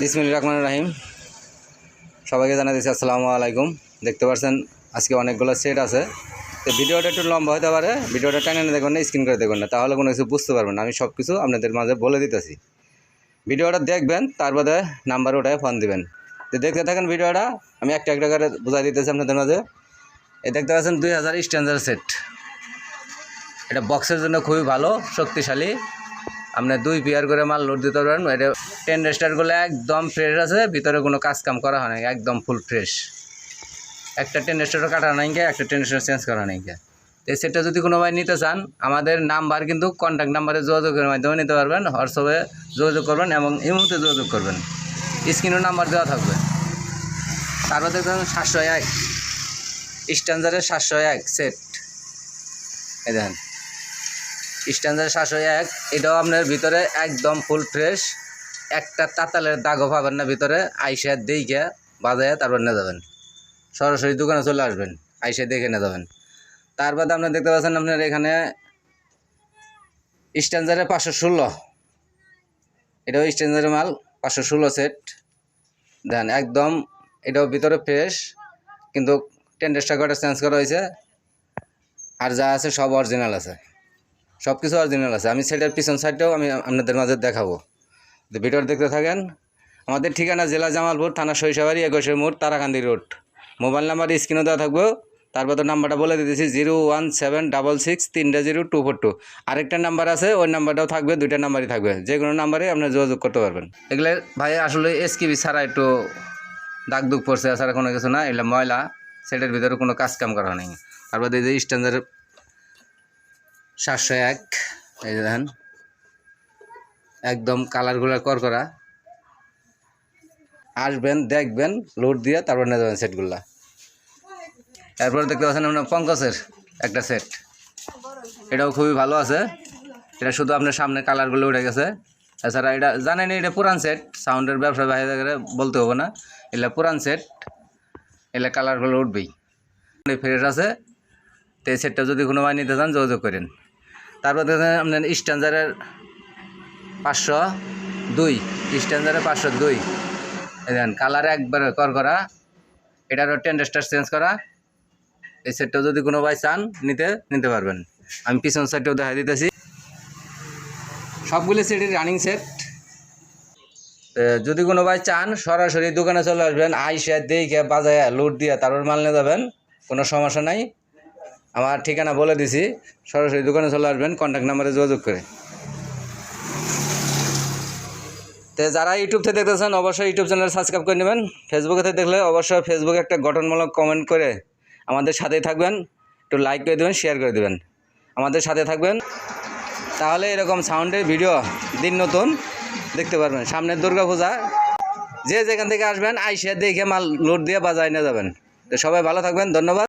বিসমিল রহমান রাহিম। সবাইকে জানা দিচ্ছি আসসালামু আলাইকুম। দেখতে পাচ্ছেন, আজকে অনেকগুলো সেট আছে। তো ভিডিওটা একটু লম্বা হতে পারে, ভিডিওটা টেনে নিয়ে দেখবেন না স্ক্রিন করে দেখবেন না, তাহলে কোনো কিছু বুঝতে পারবেন না। আমি সব কিছু আপনাদের মাঝে বলে দিতেছি। ভিডিওটা দেখবেন তারপরে নাম্বার ওটায় ফোন দিবেন। তো দেখতে থাকেন ভিডিওটা, আমি একটা একটা করে বোঝাই দিতেছি আপনাদের মাঝে। এই দেখতে পাচ্ছেন, দুই হাজার স্ট্যান্ডার্ড সেট এটা বক্সের জন্য খুবই ভালো, শক্তিশালী। আপনি দুই পেয়ার করে মাল লোড দিতে পারবেন এটা টেন রেস্টারগুলো একদম ফ্রেশ আছে, ভিতরে কোনো কাজ কাম করা হয় না একদম ফুল ফ্রেশ একটা টেন রেস্টারও কাটা নাই কে একটা টেন রেস্টার চেঞ্জ করা নাই কে এই সেটটা যদি কোনো ভাই নিতে চান, আমাদের নাম্বার কিন্তু কন্ট্যাক্ট নাম্বারে যোগাযোগের মাধ্যমে নিতে পারবেন হোয়াটসঅ্যাপে যোগাযোগ করবেন এবং ইমুতে যোগাযোগ করবেন। স্ক্রিনের নাম্বার দেওয়া থাকবে। তারপর দেখবেন সাতশো এক। স্ট্যান্ডারের সাতশো এক সেট এই দেখেন। স্ট্যান্ডার্ড সাতশো এক, এটাও আপনার ভিতরে একদম ফুল ফ্রেশ একটা তাতালের দাগও পাবেন না ভিতরে, আইসা দেখে বাজায় তারপর নিয়ে যাবেন। সরাসরি দোকানে চলে আসবেন, আইসা দেখে নিয়ে যাবেন। তার বাদে আপনার দেখতে পাচ্ছেন আপনার এখানে স্ট্যান্ডার্ডে পাঁচশো ষোলো। এটাও স্ট্যান্ডার্ডের মাল, পাঁচশো ষোলো সেট দেন একদম এটাও ভিতরে ফ্রেশ কিন্তু টেন্ডেসটা কটা চেঞ্জ করা হয়েছে। আর যা আছে সব অরিজিনাল আছে। সব কিছু অরিজিনাল আছে। আমি সেটার পিছন সাইডটাও আমি আপনাদের মাঝে দেখাবো। তো ভিডিওটা দেখতে থাকেন, আমাদের ঠিকানা জেলা জামালপুর, থানা শৈশবাড়ি একুশের মোড়, তারাকান্দি রোড মোবাইল নাম্বার স্ক্রিনে দেওয়া থাকব। তারপর তো নাম্বারটা বলে দিতেছি zero one seven double six তিনটা জিরো টু ফোর টু আরেকটা নাম্বার আছে, ওই নাম্বারটাও থাকবে, দুইটা নাম্বারই থাকবে। যে কোনো নাম্বারে আপনার যোগাযোগ করতে পারবেন। এগুলো ভাই আসলে এসকিবি ছাড়া একটু দাগ দুগ পড়ছে ছাড়া কোনো কিছু না। এগুলো ময়লা সেটার ভিতরে কোনো কাজ কাম করা নেই। তারপর এই যে স্ট্যান্ডার্ড সাতশো এক। এই দেখেন। একদম কালারগুলো কর করা আসবেন, দেখবেন, লোড দিয়ে তারপর নিয়ে যাবেন সেটগুলা। এরপর দেখতে পাচ্ছেন আপনার পঙ্কজের একটা সেট। এটাও খুবই ভালো আছে। এটা শুধু আপনার সামনে কালারগুলো উঠে গেছে। এছাড়া এটা, জানেন এটা পুরান সেট। সাউন্ডের ব্যবসা বাইরে করে বলতে হবে না। এগুলা পুরান সেট। এগুলা কালারগুলো উঠবেই। ফ্রেশ আছে। তো এই সেটটা যদি কোনো ভাই নিতে চান, যোগাযোগ করেন। তারপর দেখেন আপনার স্ট্যান্ডারের পাঁচশো দুই স্ট্যান্ডারের পাঁচশো দুই। দেখেন কালার একবার কর করা এটারও টেন্ডেস্টার চেঞ্জ করা। এই সেটটা যদি কোনো ভাই চান, নিতে নিতে পারবেন। আমি পিছন সেটটাও দেখা দিতেছি। সবগুলো সেটের রানিং সেট যদি কোনো ভাই চান, সরাসরি দোকানে চলে আসবেন, আইসা দেখে বাজায় লোড দিয়ে তারপর মাল নিয়ে যাবেন, কোনো সমস্যা নাই। আমার ঠিকানা বলে দিছি। সরাসরি দোকানে চলে আসবেন কন্ট্যাক্ট নাম্বারে যোগাযোগ করে। তো যারা ইউটিউব থেকে দেখতেছেন, অবশ্যই ইউটিউব চ্যানেল সাবস্ক্রাইব করে নেবেন। ফেসবুকে থেকে দেখলে অবশ্যই ফেসবুকে একটা গঠনমূলক কমেন্ট করে আমাদের সাথেই থাকবেন। একটু লাইক করে দেবেন শেয়ার করে দেবেন। আমাদের সাথে থাকবেন। তাহলে এরকম সাউন্ডের ভিডিও দিন নতুন দেখতে পারবেন। সামনের দুর্গাপূজা যে যেখান থেকে আসবেন, আইসে দেখে মাল লোড দিয়ে বাজায় নিয়ে যাবেন। তো সবাই ভালো থাকবেন, ধন্যবাদ।